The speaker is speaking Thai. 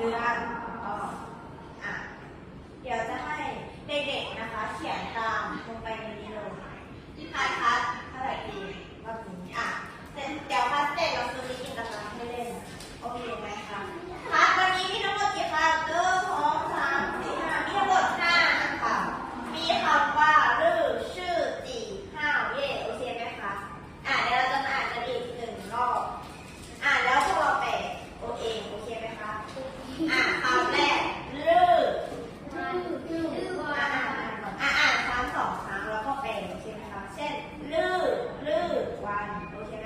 เดือนก็อะเดี๋ยวจะให้เด็กๆนะคะ เขียนตามลงไปใน Okay.